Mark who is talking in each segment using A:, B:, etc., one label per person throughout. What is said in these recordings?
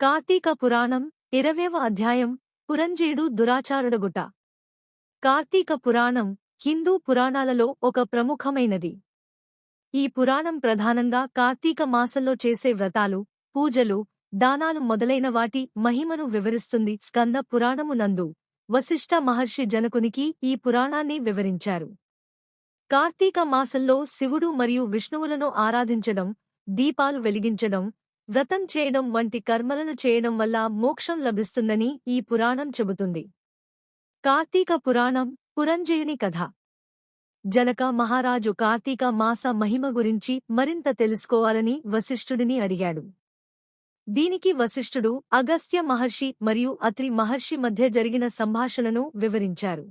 A: కార్తీక పురాణం ఇరవేవ అధ్యాయం పురంజీడు దురాచారుడగుట. కార్తీక పురాణం హిందూ పురాణాలలో ఒక ప్రముఖమైనది. ఈ పురాణం ప్రధానంగా కార్తీక మాసంలో చేసే వ్రతాలు పూజలు దానాలు మొదలైన వాటి మహిమను వివరిస్తుంది స్కంద పురాణము నందు. వశిష్ఠ మహర్షి జనకునికి ఈ పురాణాన్ని వివరించారు. కార్తీక మాసంలో శివుడు మరియు విష్ణువులను ఆరాధించడం దీపాలు వెలిగించడం వ్రతం చేయడం వంటి కర్మలను చేయడం వల్ల మోక్షం లభిస్తుందని ఈ పురాణం చెబుతుంది. కార్తీక పురాణం పురంజయుని కథ. జనక మహారాజు కార్తీక మాస మహిమ గురించి మరింత తెలుసుకోవాలని వశిష్ఠుడిని అడిగాడు. దీనికి వశిష్ఠుడు అగస్త్య మహర్షి మరియు అత్రి మహర్షి మధ్య జరిగిన సంభాషణను వివరించారు.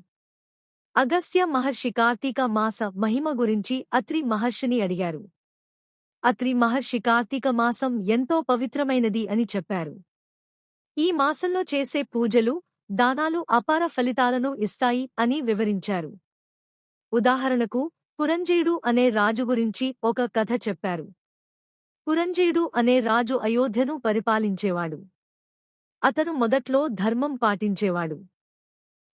A: అగస్త్య మహర్షి కార్తీక మాస మహిమ గురించి అత్రి మహర్షిని అడిగారు. అత్రి మహర్షి కార్తీక మాసం ఎంతో పవిత్రమైనది అని చెప్పారు. ఈ మాసంలో చేసే పూజలు దానాలు అపార ఫలితాలను ఇస్తాయి అని వివరించారు. ఉదాహరణకు పురంజీడు అనే రాజు గురించి ఒక కథ చెప్పారు. పురంజీడు అనే రాజు అయోధ్యను పరిపాలించేవాడు. అతను మొదట్లో ధర్మం పాటించేవాడు.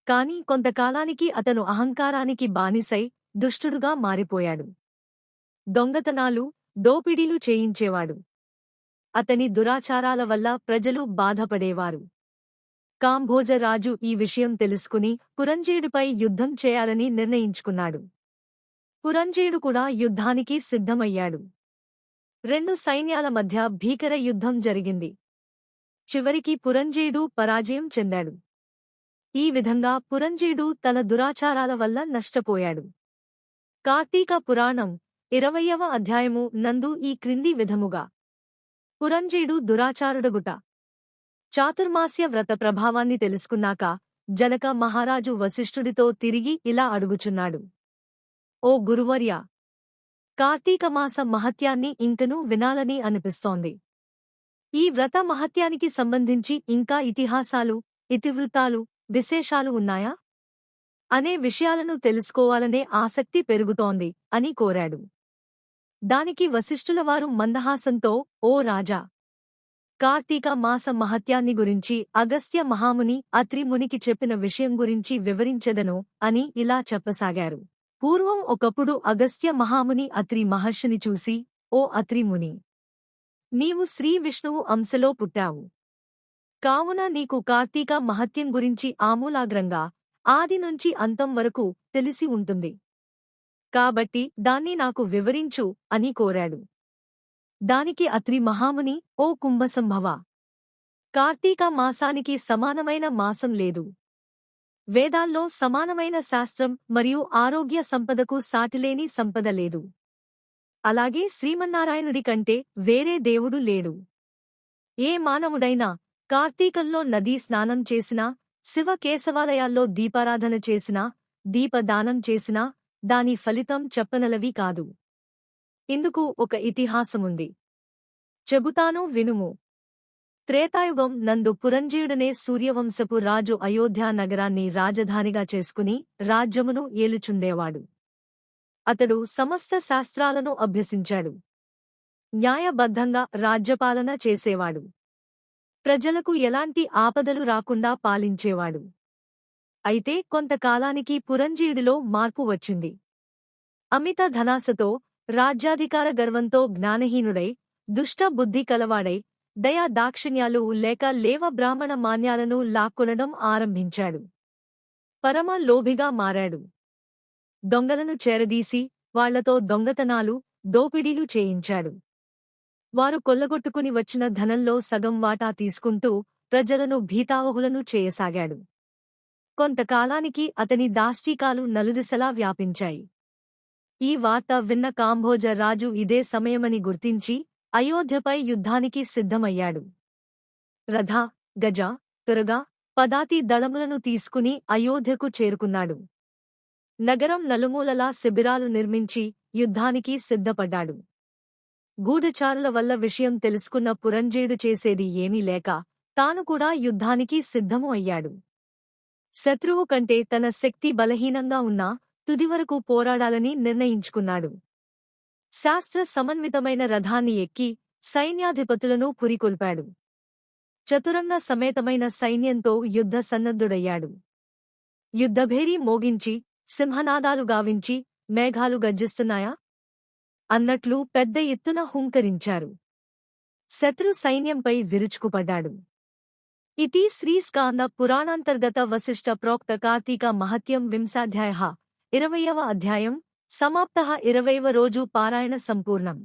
A: కాని కొంతకాలానికి అతను అహంకారానికి బానిసై దుష్టుడుగా మారిపోయాడు. దొంగతనాలు దోపిడీలు చేయించేవాడు. అతని దురాచారాల వల్ల ప్రజలు బాధపడేవారు. కాంభోజరాజు ఈ విషయం తెలుసుకుని పురంజీడుపై యుద్ధం చేయాలని నిర్ణయించుకున్నాడు. పురంజేయుడు కూడా యుద్ధానికి సిద్ధమయ్యాడు. రెండు సైన్యాల మధ్య భీకర యుద్ధం జరిగింది. చివరికి పురంజేయుడు పరాజయం చెందాడు. ఈ విధంగా పురంజీడు తన దురాచారాల వల్ల నష్టపోయాడు. కార్తీక పురాణం ఇరవయవ అధ్యాయము నందు ఈ క్రింది విధముగా. పురంజీడు దురాచారుడగుట. చాతుర్మాస్య వ్రత ప్రభావాన్ని తెలుసుకున్నాక జనక మహారాజు వశిష్ఠుడితో తిరిగి ఇలా అడుగుచున్నాడు. ఓ గురువర్య! కార్తీకమాస మహత్యాన్ని ఇంకనూ వినాలని అనిపిస్తోంది. ఈ వ్రత మహత్యానికి సంబంధించి ఇంకా ఇతిహాసాలు ఇతివృత్తాలు విశేషాలు ఉన్నాయా? అనే విషయాలను తెలుసుకోవాలనే ఆసక్తి పెరుగుతోంది అని కోరాడు. దానికి వశిష్ఠులవారు మందహాసంతో ఓ రాజా! కార్తీక మాస మహత్యాన్ని గురించి అగస్త్య మహాముని అత్రిమునికి చెప్పిన విషయం గురించి వివరించెదను అని ఇలా చెప్పసాగారు. పూర్వం ఒకప్పుడు అగస్త్య మహాముని అత్రి మహర్షిని చూసి ఓ అత్రిముని నీవు శ్రీ విష్ణువు అంశలో పుట్టావు. కావున నీకు కార్తీక మహత్యం గురించి ఆమూలాగ్రంగా ఆది నుంచి అంతం వరకు తెలిసి ఉంటుంది. కాబట్టి దాన్ని నాకు వివరించు అని కోరాడు. దానికి అత్రి మహాముని ఓ కుంభసంభవ! కార్తీక మాసానికి సమానమైన మాసం లేదు. వేదాల్లో సమానమైన శాస్త్రం మరియు ఆరోగ్య సంపదకు సాటిలేని సంపద లేదు. అలాగే శ్రీమన్నారాయణుడి కంటే వేరే దేవుడు లేడు. ఏ మానవుడైనా కార్తీకంలో నదీ స్నానం చేసినా శివ కేశవాలయాల్లో దీపారాధన చేసినా దీపదానం చేసినా దాని ఫలితం చెప్పనలవి కాదు. ఇందుకు ఒక ఇతిహాసముంది. చెబుతాను వినుము. త్రేతాయుగం నందు పురంజీయుడనే సూర్యవంశపు రాజు అయోధ్యా నగరాన్ని రాజధానిగా చేసుకుని రాజ్యమును ఏలుచుండేవాడు. అతడు సమస్త శాస్త్రాలను అభ్యసించాడు. న్యాయబద్ధంగా రాజ్యపాలన చేసేవాడు. ప్రజలకు ఎలాంటి ఆపదలు రాకుండా పాలించేవాడు. అయితే కొంతకాలానికి పురంజీడిలో మార్పు వచ్చింది. అమిత ధనాసతో రాజ్యాధికార గర్వంతో జ్ఞానహీనుడై దుష్ట బుద్ధి కలవాడై దయా దాక్షిణ్యాలు లేక లేవ బ్రాహ్మణ మాన్యాలను లాక్కొనడం ఆరంభించాడు. పరమ లోభిగా మారాడు. దొంగలను చేరదీసి వాళ్ళతో దొంగతనాలు దోపిడీలు చేయించాడు. వారు కొల్లగొట్టుకుని వచ్చిన ధనంలో సగం వాటా తీసుకుంటూ ప్రజలను భీతావహులను చేయసాగాడు. కొంతకాలానికి అతని దాష్టీకాలు నలుదిశలా వ్యాపించాయి. ఈ వార్త విన్న కాంభోజ రాజు ఇదే సమయమని గుర్తించి అయోధ్యపై యుద్ధానికి సిద్ధమయ్యాడు. రథ గజ తురగా పదాతి దళములను తీసుకుని అయోధ్యకు చేరుకున్నాడు. నగరం నలుమూలలా శిబిరాలు నిర్మించి యుద్ధానికి సిద్ధపడ్డాడు. గూఢచారుల వల్ల విషయం తెలుసుకున్న పురంజేడు చేసేది ఏమీ లేక తాను కూడా యుద్ధానికి సిద్ధము అయ్యాడు. శత్రువు కంటే తన శక్తి బలహీనంగా ఉన్నా తుదివరకు పోరాడాలని నిర్ణయించుకున్నాడు. శాస్త్ర సమన్వితమైన రథాన్ని ఎక్కి సైన్యాధిపతులను పురికొల్పాడు. చతురంగ సమేతమైన సైన్యంతో యుద్ధ సన్నద్ధుడయ్యాడు. యుద్ధభేరి మోగించి సింహనాదాలు గావించి మేఘాలు గర్జిస్తున్నాయా? అన్నట్లు పెద్ద ఎత్తున హుంకరించారు. శత్రు సైన్యంపై విరుచుకుపడ్డాడు. ఇతి శ్రీస్కాంద పురాణాంతర్గత వశిష్ట ప్రోక్త కార్తీక మహత్యం వింశాధ్యాయ ఇరవయవ అధ్యాయం సమాప్త ఇరవైవ రోజు పారాయణ సంపూర్ణం